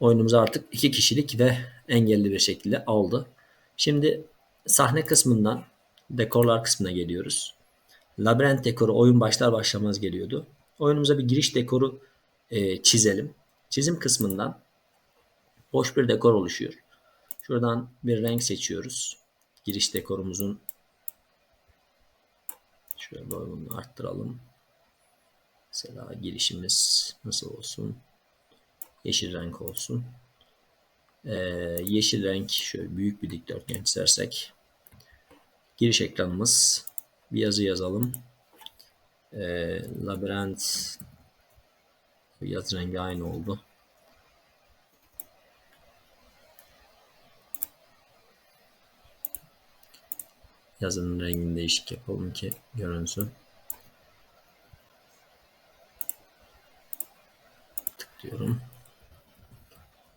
oyunumuzu artık iki kişilik ve engelli bir şekilde aldı. Şimdi sahne kısmından dekorlar kısmına geliyoruz. Labirent dekoru oyun başlar başlamaz geliyordu. Oyunumuza bir giriş dekoru e, çizelim. Çizim kısmından boş bir dekor oluşuyor. Şuradan bir renk seçiyoruz. Giriş dekorumuzun şöyle boyunu arttıralım. Mesela girişimiz nasıl olsun? Yeşil renk olsun. Ee, yeşil renk şöyle büyük bir dikdörtgen çizersek giriş ekranımız bir yazı yazalım. Ee, labirent yazı rengi aynı oldu. Yazının rengini değişik yapalım ki görünsün. Tıklıyorum.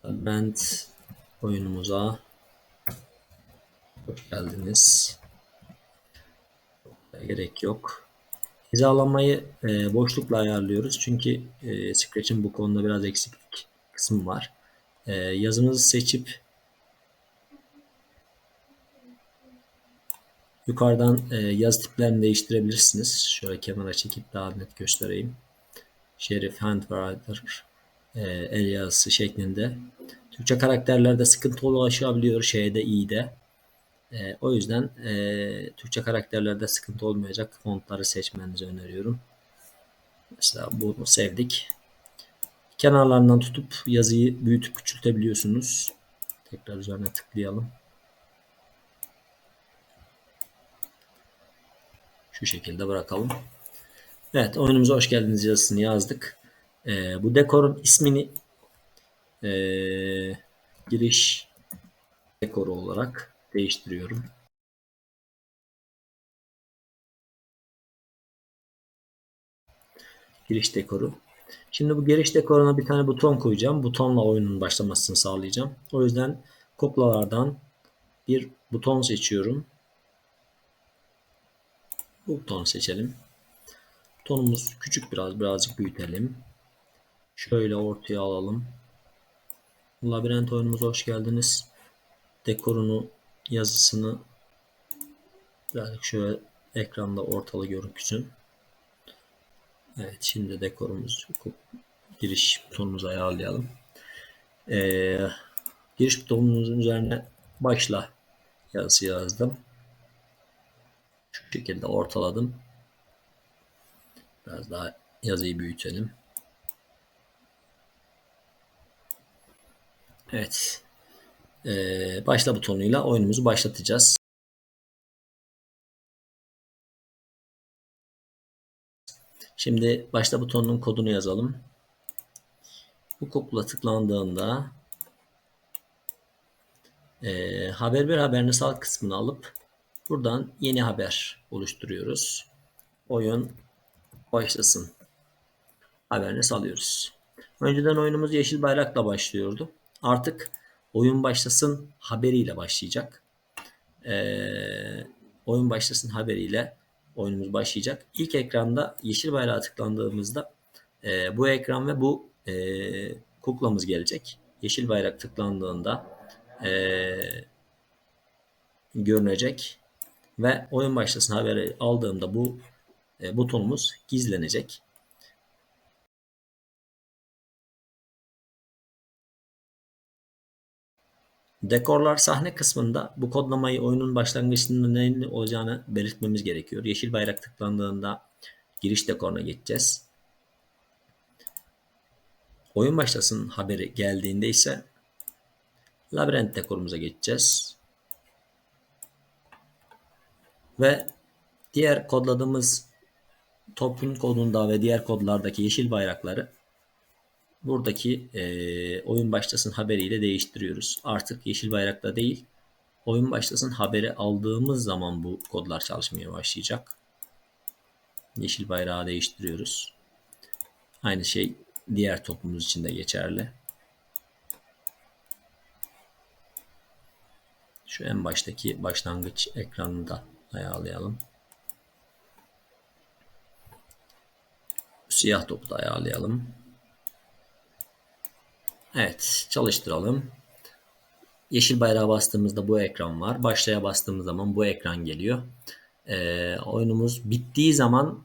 Labirent oyunumuza hoş geldiniz. Gerek yok. Hizalamayı e, boşlukla ayarlıyoruz. Çünkü e, Scratch'in bu konuda biraz eksiklik kısmı var. E, yazımızı seçip yukarıdan e, yaz tiplerini değiştirebilirsiniz. Şöyle kenara çekip daha net göstereyim. Şerif, Handwriter, e, el yazısı şeklinde. Türkçe karakterlerde sıkıntı ulaşabiliyor. Şeyde, i'de. E, o yüzden e, Türkçe karakterlerde sıkıntı olmayacak fontları seçmenizi öneriyorum. Mesela bunu sevdik. Kenarlarından tutup yazıyı büyütüp küçültebiliyorsunuz. Tekrar üzerine tıklayalım. Şu şekilde bırakalım. Evet oyunumuza hoş geldiniz yazısını yazdık. Ee, bu dekorun ismini e, giriş dekoru olarak değiştiriyorum. Giriş dekoru. Şimdi bu giriş dekoruna bir tane buton koyacağım. Butonla oyunun başlamasını sağlayacağım. O yüzden kuklalardan bir buton seçiyorum. Bu butonu seçelim. Butonumuz küçük biraz birazcık büyütelim. Şöyle ortaya alalım. Labirent oyunumuza hoş geldiniz. Dekorunu yazısını birazcık şöyle ekranda ortalı görünsün. Evet şimdi dekorumuz giriş butonumuzu ayarlayalım. Ee, giriş butonumuzun üzerine başla yazısı yazdım. Şu şekilde ortaladım. Biraz daha yazıyı büyütelim. Evet. Ee, başla butonuyla oyunumuzu başlatacağız. Şimdi başla butonunun kodunu yazalım. Bu kodla tıklandığında e, haber bir haberini sağ kısmını alıp buradan yeni haber oluşturuyoruz. Oyun başlasın. Haberini salıyoruz. Önceden oyunumuz yeşil bayrakla başlıyordu. Artık oyun başlasın haberiyle başlayacak. Ee, oyun başlasın haberiyle oyunumuz başlayacak. İlk ekranda yeşil bayrağa tıklandığımızda e, bu ekran ve bu e, kuklamız gelecek. Yeşil bayrak tıklandığında e, görünecek ve oyun başlasın haberi aldığımda bu e, butonumuz gizlenecek. Dekorlar sahne kısmında bu kodlamayı oyunun başlangıcında neyin olacağını belirtmemiz gerekiyor. Yeşil bayrak tıklandığında giriş dekoruna geçeceğiz. Oyun başlasın haberi geldiğinde ise labirent dekorumuza geçeceğiz. Ve diğer kodladığımız topun kodunda ve diğer kodlardaki yeşil bayrakları buradaki e, oyun başlasın haberiyle değiştiriyoruz. Artık yeşil bayrakla değil oyun başlasın haberi aldığımız zaman bu kodlar çalışmaya başlayacak. Yeşil bayrağı değiştiriyoruz. Aynı şey diğer topumuz için de geçerli. Şu en baştaki başlangıç ekranını da ayarlayalım. Siyah topu da ayarlayalım. Evet çalıştıralım. Yeşil bayrağa bastığımızda bu ekran var. Başlaya bastığımız zaman bu ekran geliyor. Ee, oyunumuz bittiği zaman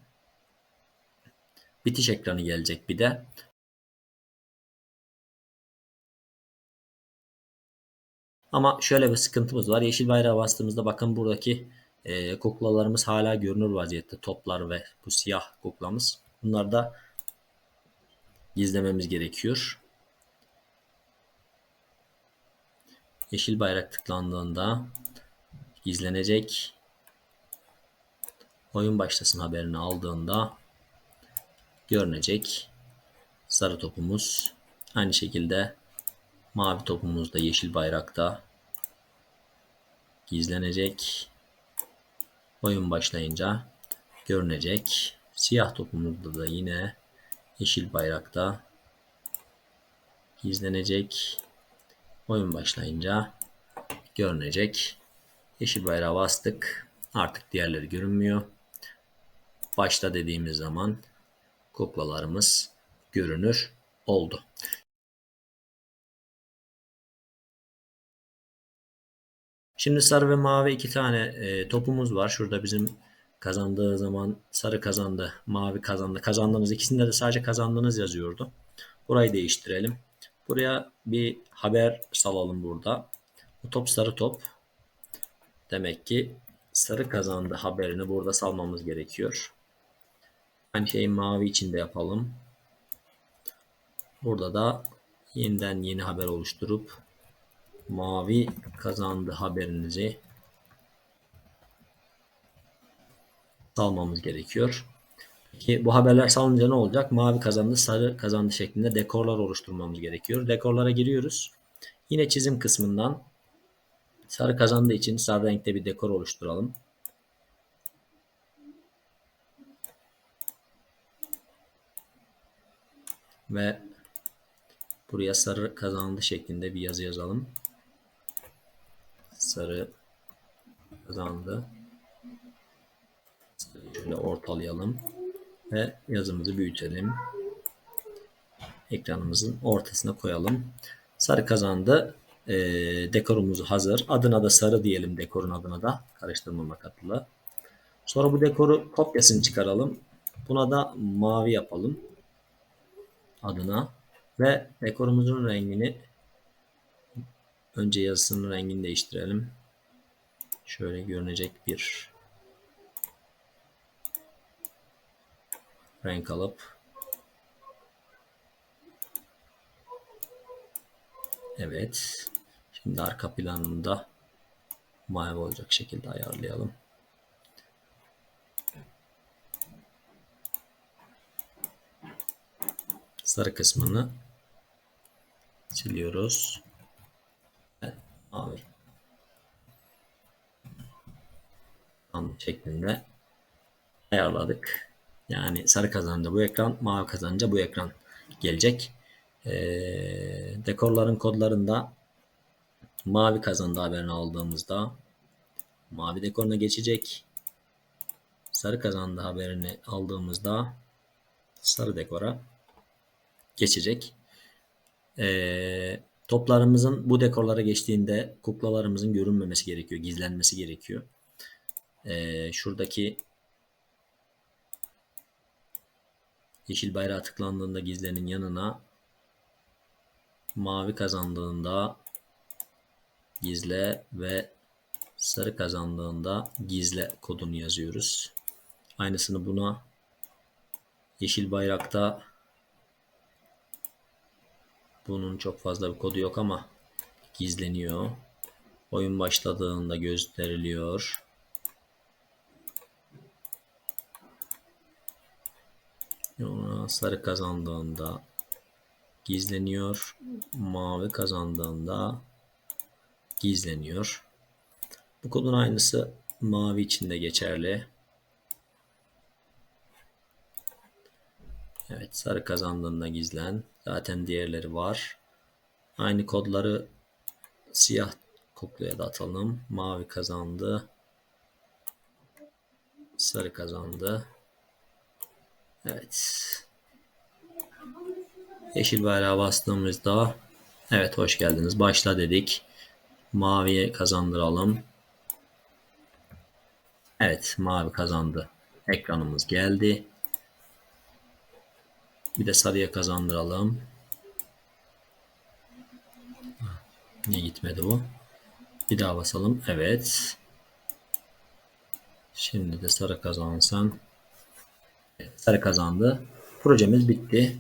bitiş ekranı gelecek bir de. Ama şöyle bir sıkıntımız var. Yeşil bayrağa bastığımızda bakın buradaki e, kuklalarımız hala görünür vaziyette. Toplar ve bu siyah kuklamız. Bunlar da gizlememiz gerekiyor. Yeşil bayrak tıklandığında gizlenecek. Oyun başlasın haberini aldığında görünecek. Sarı topumuz. Aynı şekilde mavi topumuz da yeşil bayrakta gizlenecek. Oyun başlayınca görünecek. Siyah topumuzda da yine yeşil bayrakta gizlenecek. Oyun başlayınca görünecek. Yeşil bayrağı bastık. Artık diğerleri görünmüyor. Başta dediğimiz zaman kuklalarımız görünür oldu. Şimdi sarı ve mavi iki tane e, topumuz var. Şurada bizim kazandığı zaman sarı kazandı, mavi kazandı. Kazandığınız ikisinde de sadece kazandığınız yazıyordu. Burayı değiştirelim. Buraya bir haber salalım burada. Bu top sarı top. Demek ki sarı kazandı haberini burada salmamız gerekiyor. Aynı şeyi mavi için de yapalım. Burada da yeniden yeni haber oluşturup mavi kazandı haberinizi salmamız gerekiyor. Peki bu haberler salınca ne olacak? Mavi kazandı, sarı kazandı şeklinde dekorlar oluşturmamız gerekiyor. Dekorlara giriyoruz. Yine çizim kısmından sarı kazandığı için sarı renkte bir dekor oluşturalım. Ve buraya sarı kazandı şeklinde bir yazı yazalım. Sarı kazandı. Şöyle ortalayalım ve yazımızı büyütelim. Ekranımızın ortasına koyalım. Sarı kazandı. E, dekorumuz hazır. Adına da sarı diyelim dekorun adına da karıştırmamak adına. Sonra bu dekoru kopyasını çıkaralım. Buna da mavi yapalım. Adına. Ve dekorumuzun rengini önce yazısının rengini değiştirelim. Şöyle görünecek bir renk alıp Evet. Şimdi arka planını da mavi olacak şekilde ayarlayalım. Sarı kısmını siliyoruz. Mavi. şeklinde ayarladık. Yani sarı kazanınca bu ekran, mavi kazanınca bu ekran gelecek. Ee, dekorların kodlarında mavi kazandı haberini aldığımızda mavi dekoruna geçecek. Sarı kazandı haberini aldığımızda sarı dekora geçecek. Ee, toplarımızın bu dekorlara geçtiğinde kuklalarımızın görünmemesi gerekiyor, gizlenmesi gerekiyor. Ee, şuradaki Yeşil bayrağı tıklandığında gizlenin yanına mavi kazandığında gizle ve sarı kazandığında gizle kodunu yazıyoruz. Aynısını buna yeşil bayrakta bunun çok fazla bir kodu yok ama gizleniyor. Oyun başladığında gösteriliyor. Sarı kazandığında gizleniyor. Mavi kazandığında gizleniyor. Bu kodun aynısı mavi için de geçerli. Evet sarı kazandığında gizlen. Zaten diğerleri var. Aynı kodları siyah kukluya da atalım. Mavi kazandı. Sarı kazandı. Evet. Yeşil bayrağı bastığımızda Evet hoş geldiniz. Başla dedik. Maviye kazandıralım. Evet mavi kazandı. Ekranımız geldi. Bir de sarıya kazandıralım. Niye gitmedi bu? Bir daha basalım. Evet. Şimdi de sarı kazansın. Sarı kazandı. Projemiz bitti.